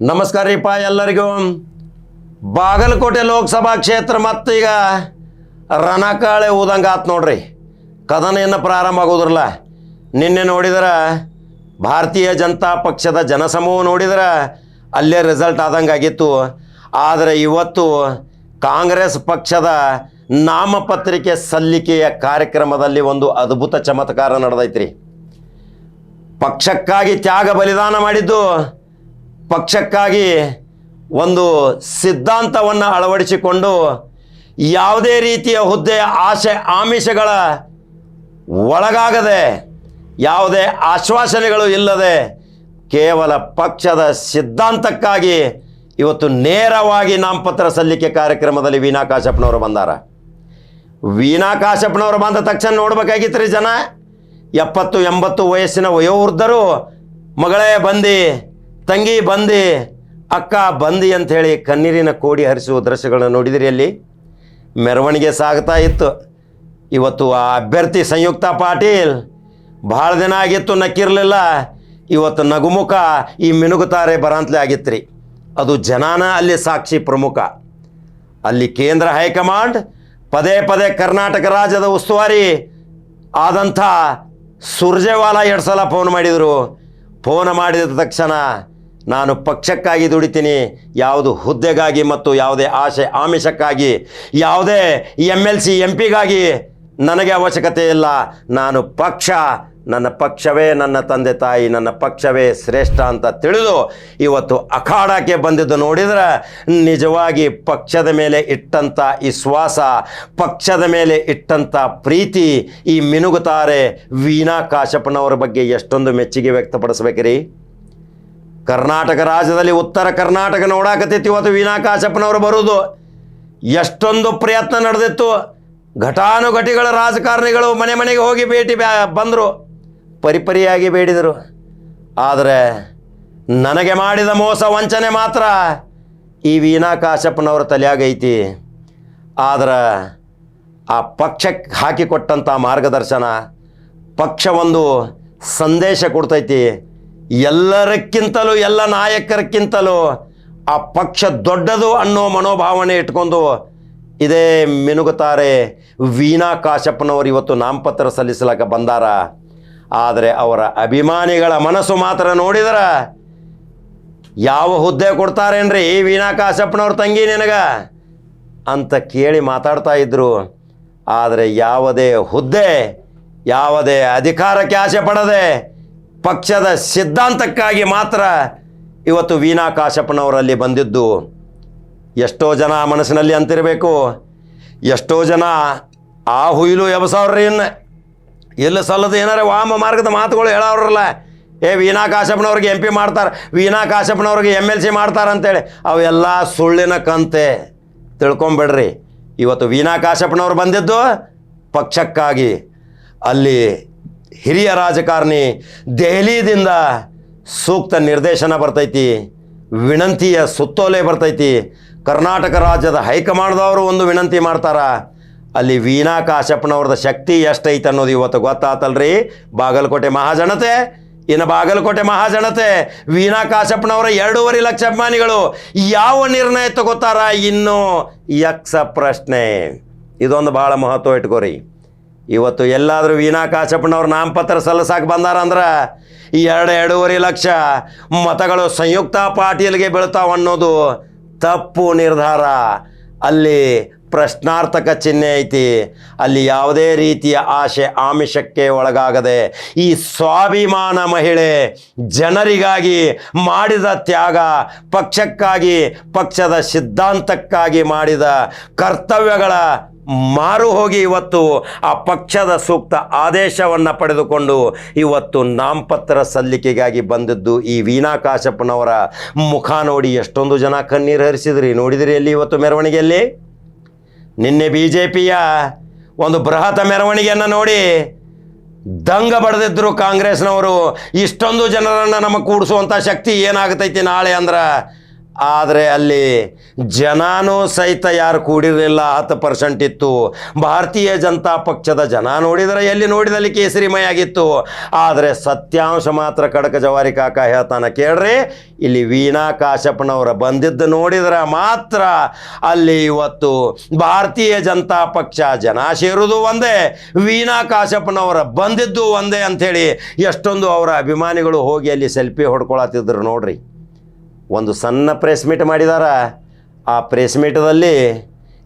ನಮಸ್ಕಾರ ರೀಪ ಎಲ್ಲರಿಗೂ. ಬಾಗಲಕೋಟೆ ಲೋಕಸಭಾ ಕ್ಷೇತ್ರ ಮತ್ತೀಗ ರಣಕಾಳೆ ಊದಂಗೆ ಆತು ನೋಡ್ರಿ. ಕದನ ಏನು ಪ್ರಾರಂಭ ಆಗೋದ್ರಲ್ಲ. ನಿನ್ನೆ ನೋಡಿದ್ರೆ ಭಾರತೀಯ ಜನತಾ ಪಕ್ಷದ ಜನಸಮೂಹ ನೋಡಿದ್ರೆ ಅಲ್ಲೇ ರಿಸಲ್ಟ್ ಆದಂಗೆ ಆಗಿತ್ತು. ಆದರೆ ಇವತ್ತು ಕಾಂಗ್ರೆಸ್ ಪಕ್ಷದ ನಾಮಪತ್ರಿಕೆ ಸಲ್ಲಿಕೆಯ ಕಾರ್ಯಕ್ರಮದಲ್ಲಿ ಒಂದು ಅದ್ಭುತ ಚಮತ್ಕಾರ ನಡೆದೈತ್ರಿ. ಪಕ್ಷಕ್ಕಾಗಿ ತ್ಯಾಗ ಬಲಿದಾನ ಮಾಡಿದ್ದು ಪಕ್ಷಕ್ಕಾಗಿ ಒಂದು ಸಿದ್ಧಾಂತವನ್ನು ಅಳವಡಿಸಿಕೊಂಡು ಯಾವುದೇ ರೀತಿಯ ಹುದ್ದೆಯ ಆಶೆ, ಆಮಿಷಗಳ ಒಳಗಾಗದೆ, ಯಾವುದೇ ಆಶ್ವಾಸನೆಗಳು ಇಲ್ಲದೆ ಕೇವಲ ಪಕ್ಷದ ಸಿದ್ಧಾಂತಕ್ಕಾಗಿ ಇವತ್ತು ನೇರವಾಗಿ ನಾಮಪತ್ರ ಸಲ್ಲಿಕೆ ಕಾರ್ಯಕ್ರಮದಲ್ಲಿ ವೀಣಾ ಕಾಶಪ್ಪನವರು ಬಂದಾರ. ವೀಣಾ ಕಾಶಪ್ಪನವರು ಬಂದ ತಕ್ಷಣ ನೋಡ್ಬೇಕಾಗಿತ್ತು ಜನ. ಎಪ್ಪತ್ತು ಎಂಬತ್ತು ವಯಸ್ಸಿನ ವಯೋವೃದ್ಧರು ಮಗಳೇ ಬಂದಿ ತಂಗಿ ಬಂದಿ, ಅಕ್ಕ ಬಂದಿ ಅಂಥೇಳಿ ಕಣ್ಣೀರಿನ ಕೋಡಿ ಹರಿಸುವ ದೃಶ್ಯಗಳನ್ನು ನೋಡಿದಿರಿ ಅಲ್ಲಿ? ಮೆರವಣಿಗೆ ಸಾಗ್ತಾ ಇತ್ತು. ಇವತ್ತು ಆ ಅಭ್ಯರ್ಥಿ ಸಂಯುಕ್ತ ಪಾಟೀಲ್. ಭಾಳ ದಿನ ಆಗಿತ್ತು, ನಕ್ಕಿರಲಿಲ್ಲ. ಇವತ್ತು ನಗುಮುಖ ಈ ಮಿನುಗುತ್ತಾರೆ ಬರಾಂತಲೇ ಆಗಿತ್ತು ಅದು ಜನಾನ ಅಲ್ಲಿ ಸಾಕ್ಷಿ ಪ್ರಮುಖ. ಅಲ್ಲಿ ಕೇಂದ್ರ ಹೈಕಮಾಂಡ್, ಪದೇ ಪದೇ ಕರ್ನಾಟಕ ರಾಜ್ಯದ ಉಸ್ತುವಾರಿ ಆದಂಥ ಸುರ್ಜೇವಾಲಾ ಎರಡು ಸಲ ಫೋನ್ ಮಾಡಿದರು. ಫೋನ್ ಮಾಡಿದ ತಕ್ಷಣ ನಾನು ಪಕ್ಷಕ್ಕಾಗಿ ದುಡಿತೀನಿ, ಯಾವುದು ಹುದ್ದೆಗಾಗಿ ಮತ್ತು ಯಾವುದೇ ಆಶೆ ಆಮಿಷಕ್ಕಾಗಿ, ಯಾವುದೇ ಎಂ ಎಲ್ ಸಿ ಎಂ ಪಿಗಾಗಿ ನನಗೆ ಅವಶ್ಯಕತೆ ಇಲ್ಲ. ನಾನು ಪಕ್ಷ, ನನ್ನ ಪಕ್ಷವೇ ನನ್ನ ತಂದೆ ತಾಯಿ, ನನ್ನ ಪಕ್ಷವೇ ಶ್ರೇಷ್ಠ ಅಂತ ತಿಳಿದು ಇವತ್ತು ಅಖಾಡಕ್ಕೆ ಬಂದಿದ್ದು ನೋಡಿದ್ರೆ ನಿಜವಾಗಿ ಪಕ್ಷದ ಮೇಲೆ ಇಟ್ಟಂಥ ವಿಶ್ವಾಸ ಪಕ್ಷದ ಮೇಲೆ ಇಟ್ಟಂಥ ಪ್ರೀತಿ ಈ ಮಿನುಗುತ್ತಾರೆ ವೀಣಾ ಕಾಶಪ್ಪನವರ ಬಗ್ಗೆ ಎಷ್ಟೊಂದು ಮೆಚ್ಚುಗೆ ವ್ಯಕ್ತಪಡಿಸ್ಬೇಕ್ರಿ. ಕರ್ನಾಟಕ ರಾಜ್ಯದಲ್ಲಿ ಉತ್ತರ ಕರ್ನಾಟಕ ನೋಡಾಕತ್ತೈತಿ ಇವತ್ತು ವೀನಾ ಕಾಶಪ್ಪನವರು ಬರುವುದು. ಎಷ್ಟೊಂದು ಪ್ರಯತ್ನ ನಡೆದಿತ್ತು. ಘಟಾನುಘಟಿಗಳ ರಾಜಕಾರಣಿಗಳು ಮನೆ ಮನೆಗೆ ಹೋಗಿ ಭೇಟಿ ಬ್ಯಾ- ಬಂದರು. ಪರಿಪರಿಯಾಗಿ ಬೇಡಿದರು. ಆದರೆ ನನಗೆ ಮಾಡಿದ ಮೋಸ ವಂಚನೆ ಮಾತ್ರ ಈ ವೀನಾ ಕಾಶಪ್ಪನವರ ತಲೆಯಾಗೈತಿ. ಆದ್ರೆ ಆ ಪಕ್ಷಕ್ಕೆ ಹಾಕಿಕೊಟ್ಟಂಥ ಮಾರ್ಗದರ್ಶನ, ಪಕ್ಷ ಒಂದು ಸಂದೇಶ ಕೊಡ್ತೈತಿ. ಎಲ್ಲರಕ್ಕಿಂತಲೂ, ಎಲ್ಲ ನಾಯಕರಕ್ಕಿಂತಲೂ, ಆ ಪಕ್ಷ ದೊಡ್ಡದು ಅನ್ನೋ ಮನೋಭಾವನೆ ಇಟ್ಕೊಂಡು ಇದೇ ಮಿನುಗುತ್ತಾರೆ ವೀಣಾ ಕಾಶಪ್ಪನವರು ಇವತ್ತು ನಾಮಪತ್ರ ಸಲ್ಲಿಸಲಕ ಬಂದಾರ. ಆದರೆ ಅವರ ಅಭಿಮಾನಿಗಳ ಮನಸ್ಸು ಮಾತ್ರ ನೋಡಿದರ. ಯಾವ ಹುದ್ದೆ ಕೊಡ್ತಾರೇನ್ರಿ ಈ ವೀಣಾ ಕಾಶಪ್ಪನವ್ರ ತಂಗಿ ನಿನಗ? ಅಂತ ಕೇಳಿ ಮಾತಾಡ್ತಾ ಇದ್ರು. ಆದರೆ ಯಾವುದೇ ಹುದ್ದೆ, ಯಾವುದೇ ಅಧಿಕಾರಕ್ಕೆ ಆಸೆ ಪಡದೆ ಪಕ್ಷದ ಸಿದ್ಧಾಂತಕ್ಕಾಗಿ ಮಾತ್ರ ಇವತ್ತು ವೀಣಾ ಕಾಶಪ್ಪನವರಲ್ಲಿ ಬಂದಿದ್ದು. ಎಷ್ಟೋ ಜನ ಮನಸ್ಸಿನಲ್ಲಿ ಅಂತಿರಬೇಕು. ಎಷ್ಟೋ ಜನ ಆ ಹುಯಿಲು ಎಬಸವ್ರಿ ಇನ್ನು. ಸಲ್ಲದು ಸಲ್ಲದ ಏನಾರ ವಾಮ ಮಾರ್ಗದ ಮಾತುಗಳು ಹೇಳೋರಲ್ಲ ಏ ವೀಣಾ ಕಾಶಪ್ಪನವ್ರಿಗೆ ಎಂ ಪಿ ಮಾಡ್ತಾರೆ ವೀಣಾ ಕಾಶಪ್ಪನವ್ರಿಗೆ ಎಂ ಎಲ್ ಸಿ ಮಾಡ್ತಾರೆ ಅಂತೇಳಿ. ಅವೆಲ್ಲ ಸುಳ್ಳಿನ ಕಂತೆ. ತಿಳ್ಕೊಂಬಿಡ್ರಿ. ಇವತ್ತು ವೀಣಾ ಕಾಶಪ್ಪನವ್ರು ಬಂದಿದ್ದು ಪಕ್ಷಕ್ಕಾಗಿ. ಅಲ್ಲಿ ಹಿರಿಯ ರಾಜಕಾರಣಿ ದೆಹಲಿದಿಂದ ಸೂಕ್ತ ನಿರ್ದೇಶನ ಬರ್ತೈತಿ, ವಿನಂತಿಯ ಸುತ್ತೋಲೆ ಬರ್ತೈತಿ. ಕರ್ನಾಟಕ ರಾಜ್ಯದ ಹೈಕಮಾಂಡ್ದವರು ಒಂದು ವಿನಂತಿ ಮಾಡ್ತಾರೆ, ಅಲ್ಲಿ ವೀಣಾ ಕಾಶಪ್ಪನವ್ರದ ಶಕ್ತಿ ಎಷ್ಟೈತೆ ಅನ್ನೋದು ಇವತ್ತು ಗೊತ್ತಾತಲ್ರಿ. ಬಾಗಲಕೋಟೆ ಮಹಾಜನತೆ, ಇನ್ನು ಬಾಗಲಕೋಟೆ ಮಹಾಜನತೆ, ವೀಣಾ ಕಾಶಪ್ಪನವರ ಎರಡೂವರೆ ಲಕ್ಷ ಅಭಿಮಾನಿಗಳು ಯಾವ ನಿರ್ಣಯ ತಗೋತಾರ ಇನ್ನು ಯಕ್ಷ ಪ್ರಶ್ನೆ ಇದೊಂದು ಭಾಳ ಮಹತ್ವ ಇಟ್ಕೋರಿ. ಇವತ್ತು ಎಲ್ಲಾದರೂ ವೀಣಾ ಕಾಶಪ್ಪನವ್ರ ನಾಮಪತ್ರ ಸಲ್ಲಿಸಕ್ಕೆ ಬಂದಾರ ಅಂದ್ರೆ ಈ ಎರಡು ಎರಡೂವರೆ ಲಕ್ಷ ಮತಗಳು ಸಂಯುಕ್ತ ಪಾಟೀಲ್ಗೆ ಬೀಳ್ತಾವ ಅನ್ನೋದು ತಪ್ಪು ನಿರ್ಧಾರ. ಅಲ್ಲಿ ಪ್ರಶ್ನಾರ್ಥಕ ಚಿಹ್ನೆ ಐತಿ. ಅಲ್ಲಿ ಯಾವುದೇ ರೀತಿಯ ಆಶೆ ಆಮಿಷಕ್ಕೆ ಒಳಗಾಗದೆ ಈ ಸ್ವಾಭಿಮಾನ ಮಹಿಳೆ ಜನರಿಗಾಗಿ ಮಾಡಿದ ತ್ಯಾಗ ಪಕ್ಷಕ್ಕಾಗಿ, ಪಕ್ಷದ ಸಿದ್ಧಾಂತಕ್ಕಾಗಿ ಮಾಡಿದ ಕರ್ತವ್ಯಗಳ ಮಾರು ಹೋಗಿ ಇವತ್ತು ಆ ಪಕ್ಷದ ಸೂಕ್ತ ಆದೇಶವನ್ನು ಪಡೆದುಕೊಂಡು ಇವತ್ತು ನಾಮಪತ್ರ ಸಲ್ಲಿಕೆಗಾಗಿ ಬಂದದ್ದು ಈ ವೀಣಾ ಕಾಶಪ್ಪನವರ ಮುಖ ನೋಡಿ ಎಷ್ಟೊಂದು ಜನ ಕಣ್ಣೀರು ಹರಿಸಿದ್ರಿ. ನೋಡಿದಿರಿ ಎಲ್ಲಿ ಇವತ್ತು ಮೆರವಣಿಗೆಯಲ್ಲಿ? ನಿನ್ನೆ ಬಿ ಜೆ ಪಿಯ ಒಂದು ಬೃಹತ್ ಮೆರವಣಿಗೆಯನ್ನು ನೋಡಿ ದಂಗ ಬಡದಿದ್ದರು ಕಾಂಗ್ರೆಸ್ನವರು. ಇಷ್ಟೊಂದು ಜನರನ್ನು ನಮಗೆ ಕೂಡಿಸುವಂಥ ಶಕ್ತಿ ಏನಾಗತೈತಿ ನಾಳೆ ಅಂದ್ರೆ ಆದರೆ ಅಲ್ಲಿ ಜನಾನೂ ಸಹಿತ ಯಾರು ಕೂಡಿರಲಿಲ್ಲ, ಹತ್ತು ಪರ್ಸೆಂಟ್ ಇತ್ತು. ಭಾರತೀಯ ಜನತಾ ಪಕ್ಷದ ಜನ ನೋಡಿದರೆ ಎಲ್ಲಿ ನೋಡಿದಲ್ಲಿ ಕೇಸರಿಮಯ ಆಗಿತ್ತು. ಆದರೆ ಸತ್ಯಾಂಶ ಮಾತ್ರ ಕಡಕ ಜವಾರಿ ಕಾಕ ಹೇಳ್ತಾನೆ, ಕೇಳ್ರಿ, ಇಲ್ಲಿ ವೀಣಾ ಕಾಶಪ್ಪನವರ ಬಂದಿದ್ದು ನೋಡಿದರೆ ಮಾತ್ರ ಅಲ್ಲಿ ಇವತ್ತು ಭಾರತೀಯ ಜನತಾ ಪಕ್ಷ ಜನ ಸೇರುವುದು ಒಂದೇ, ವೀಣಾ ಕಾಶಪ್ಪನವರ ಬಂದಿದ್ದು ಒಂದೇ ಅಂಥೇಳಿ ಎಷ್ಟೊಂದು ಅವರ ಅಭಿಮಾನಿಗಳು ಹೋಗಿ ಅಲ್ಲಿ ಸೆಲ್ಫಿ ಹೊಡ್ಕೊಳತ್ತಿದ್ರು ನೋಡ್ರಿ. ಒಂದು ಸಣ್ಣ ಪ್ರೆಸ್ ಮೀಟ್ ಮಾಡಿದಾರ. ಆ ಪ್ರೆಸ್ ಮೀಟದಲ್ಲಿ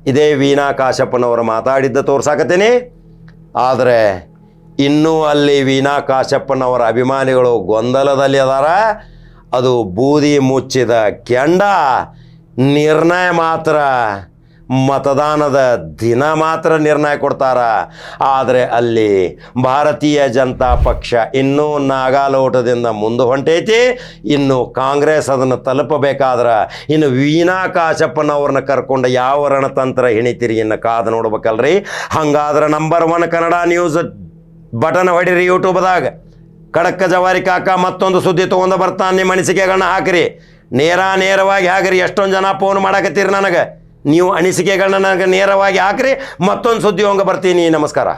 ಇದೇ ವೀಣಾ ಕಾಶಪ್ಪನವರು ಮಾತಾಡಿದ್ದ ತೋರ್ಸಾಕತ್ತೀನಿ. ಆದರೆ ಇನ್ನೂ ಅಲ್ಲಿ ವೀಣಾ ಕಾಶಪ್ಪನವರ ಅಭಿಮಾನಿಗಳು ಗೊಂದಲದಲ್ಲಿ ಅದಾರ. ಅದು ಬೂದಿ ಮುಚ್ಚಿದ ಕೆಂಡ ನಿರ್ಣಯ ಮಾತ್ರ ಮತದಾನದ ದಿನ ಮಾತ್ರ ನಿರ್ಣಯ ಕೊಡ್ತಾರ. ಆದರೆ ಅಲ್ಲಿ ಭಾರತೀಯ ಜನತಾ ಪಕ್ಷ ಇನ್ನೂ ನಾಗಾಲೋಟದಿಂದ ಮುಂದೆ ಹೊಂಟೈತಿ. ಇನ್ನು ಕಾಂಗ್ರೆಸ್ ಅದನ್ನು ತಲುಪಬೇಕಾದ್ರೆ ಇನ್ನು ವೀಣಾ ಕಾಶಪ್ಪನವ್ರನ್ನ ಕರ್ಕೊಂಡು ಯಾವ ರಣತಂತ್ರ ಹಿಣಿತೀರಿ ಇನ್ನು ಕಾದು ನೋಡ್ಬೇಕಲ್ರಿ. ಹಂಗಾದ್ರೆ number one Kannada news button ಹೊಡಿರಿ ಯೂಟ್ಯೂಬ್ದಾಗ. ಕಡಕ್ಕ ಜವಾರಿ ಕಾಕ ಮತ್ತೊಂದು ಸುದ್ದಿ ತೊಗೊಂಡು ಬರ್ತಾನೆ ನಿಮ್ಮ ಅನಿಸಿಕೆಗಳನ್ನ ಹಾಕಿರಿ. ನೇರ ನೇರವಾಗಿ ಹಾಕಿರಿ ಎಷ್ಟೊಂದು ಜನ ಫೋನ್ ಮಾಡಾಕತ್ತೀರಿ ನನಗೆ. ನೀವು ಅನಿಸಿಕೆಗಳನ್ನ ನನಗೆ ನೇರವಾಗಿ ಹಾಕ್ರಿ ಮತ್ತೊಂದು ಸುದ್ದಿ ಹೋಗ ಬರ್ತೀನಿ ನಮಸ್ಕಾರ.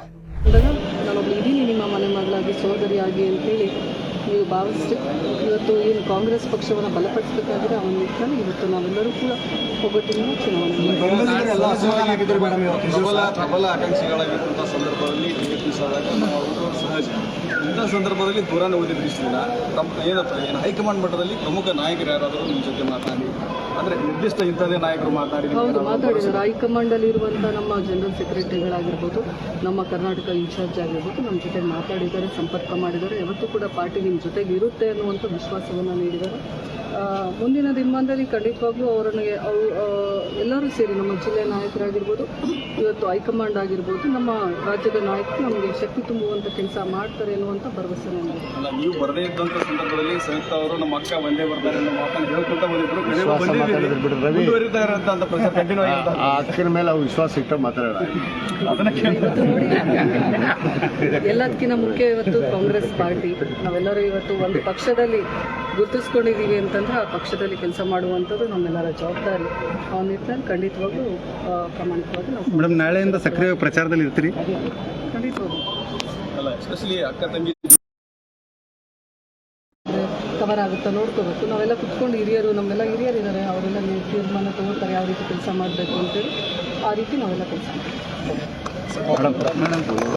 ನಿಮ್ಮ ಮನೆ ಮಗಳಾಗಿ ಸೋದರಿಯಾಗಿ ಅಂತೇಳಿ. ನೀವು ಭಾವಿಸಿ ಇವತ್ತು ಏನು ಕಾಂಗ್ರೆಸ್ ಪಕ್ಷವನ್ನು ಬಲಪಡಿಸಬೇಕಾದ್ರೆ ಅವನ ನಿಟ್ಟಿನಲ್ಲಿ ಇವತ್ತು ನಾವೆಲ್ಲರೂ ಕೂಡ ಒಗ್ಗಟ್ಟಿನಿಂದ ಚುನಾವಣೆ. ಪ್ರಬಲ ಪ್ರಬಲ ಆಕಾಂಕ್ಷಿಗಳಾಗಿದ್ದಂಥ ಸಂದರ್ಭದಲ್ಲಿ ಯತ್ನಿಸಿದಾಗ ನಾವು ಅವರು ಸಹಜ ಇಂಥ ಸಂದರ್ಭದಲ್ಲಿ ತಮ್ಮ ಏನು ಹೈಕಮಾಂಡ್ ಮಟ್ಟದಲ್ಲಿ ಪ್ರಮುಖ ನಾಯಕರು ಯಾರಾದರೂ ನಿಮ್ಮ ಜೊತೆ ಮಾತಾಡಿ? ಅಂದರೆ ನಿರ್ದಿಷ್ಟ ಇಂಥದೇ ನಾಯಕರು ಮಾತಾಡಿದ್ರು ಹೌದು ಹೈಕಮಾಂಡ್ ಅಲ್ಲಿ ಇರುವಂಥ ನಮ್ಮ ಜನರಲ್ ಸೆಕ್ರೆಟರಿಗಳಾಗಿರ್ಬೋದು ನಮ್ಮ ಕರ್ನಾಟಕ ಇನ್ಚಾರ್ಜ್ ಆಗಿರ್ಬೋದು ನಮ್ಮ ಜೊತೆ ಮಾತಾಡಿದ್ದಾರೆ ಸಂಪರ್ಕ ಮಾಡಿದ್ದಾರೆ. ಯಾವತ್ತೂ ಕೂಡ ಪಾರ್ಟಿ ನಿಮ್ಮ ಜೊತೆಗೆ ಇರುತ್ತೆ ಅನ್ನುವಂಥ ವಿಶ್ವಾಸವನ್ನು ನೀಡಿದ್ದಾರೆ. ಆ, ಮುಂದಿನ ದಿನಮಾನದಲ್ಲಿ ಖಂಡಿತವಾಗ್ಲೂ ಅವರನ್ನೇ ಅವರು ಎಲ್ಲರೂ ಸೇರಿ ನಮ್ಮ ಜಿಲ್ಲೆಯ ನಾಯಕರಾಗಿರ್ಬೋದು ಇವತ್ತು ಹೈಕಮಾಂಡ್ ಆಗಿರ್ಬೋದು ನಮ್ಮ ರಾಜ್ಯದ ನಾಯಕರು ನಮಗೆ ಶಕ್ತಿ ತುಂಬುವಂಥ ಕೆಲಸ ಮಾಡ್ತಾರೆ ಅನ್ನುವಂಥ ಭರವಸೆ ನನಗೆ ಅಲ್ಲ ನೀವು ಬರದೇ ಇದ್ದಂಥ ಸಂದರ್ಭದಲ್ಲಿ ಸಂಯುಕ್ತ ಅವರು ನಮ್ಮ ಅಕ್ಕ ಒಂದೇ ಬರ್ತಾರೆ ಅನ್ನೋ ಮಾತನ್ನು ಹೇಳ್ಕೊಂತ ಬಂದಿದ್ರು. ಆ ಅಕ್ಕನ ಮೇಲೆ ಅವ್ರು ವಿಶ್ವಾಸ ಇಟ್ಟು ಮಾತಾಡೋಣ. ಎಲ್ಲದಕ್ಕಿಂತ ಮುಖ್ಯ ಇವತ್ತು ಕಾಂಗ್ರೆಸ್ ಪಾರ್ಟಿ. ನಾವೆಲ್ಲರೂ ಇವತ್ತು ಒಂದು ಪಕ್ಷದಲ್ಲಿ ಗುರುತಿಸ್ಕೊಂಡಿದ್ದೀವಿ ಅಂತಂದ್ರೆ ಆ ಪಕ್ಷದಲ್ಲಿ ಕೆಲಸ ಮಾಡುವಂಥದ್ದು ನಮ್ಮೆಲ್ಲರ ಜವಾಬ್ದಾರಿ. ಆ ನಿಟ್ಟಿನಲ್ಲಿ ಖಂಡಿತವಾಗ್ಲೂ ಪ್ರಮಾಣಿಕವಾಗಿ ಪ್ರಾಮಾಣಿಕವಾಗಿ ನಾವು ಮೇಡಮ್ ನಾಳೆಯಿಂದ ಸಕ್ರಿಯ ಪ್ರಚಾರದಲ್ಲಿ ಇರ್ತೀರಿ ಖಂಡಿತವಾಗೂ ಅಲ್ಲ ಎಸ್ಪೆಷಲಿ ಅಕ್ಕ ತಂಗಿ ಕವರ್ ಆಗುತ್ತಾ ನೋಡ್ಕೋಬೇಕು. ನಾವೆಲ್ಲ ಕುತ್ಕೊಂಡು ಹಿರಿಯರು, ನಮ್ಮೆಲ್ಲ ಹಿರಿಯರು ಇದ್ದಾರೆ ಅವರೆಲ್ಲ ನೀವು ತೀರ್ಮಾನ ತಗೋತಾರೆ, ಯಾವ ರೀತಿ ಕೆಲಸ ಮಾಡಬೇಕು ಅಂತೇಳಿ ಆ ರೀತಿ ನಾವೆಲ್ಲ ಕೆಲಸ ಮಾಡ್ತೀವಿ.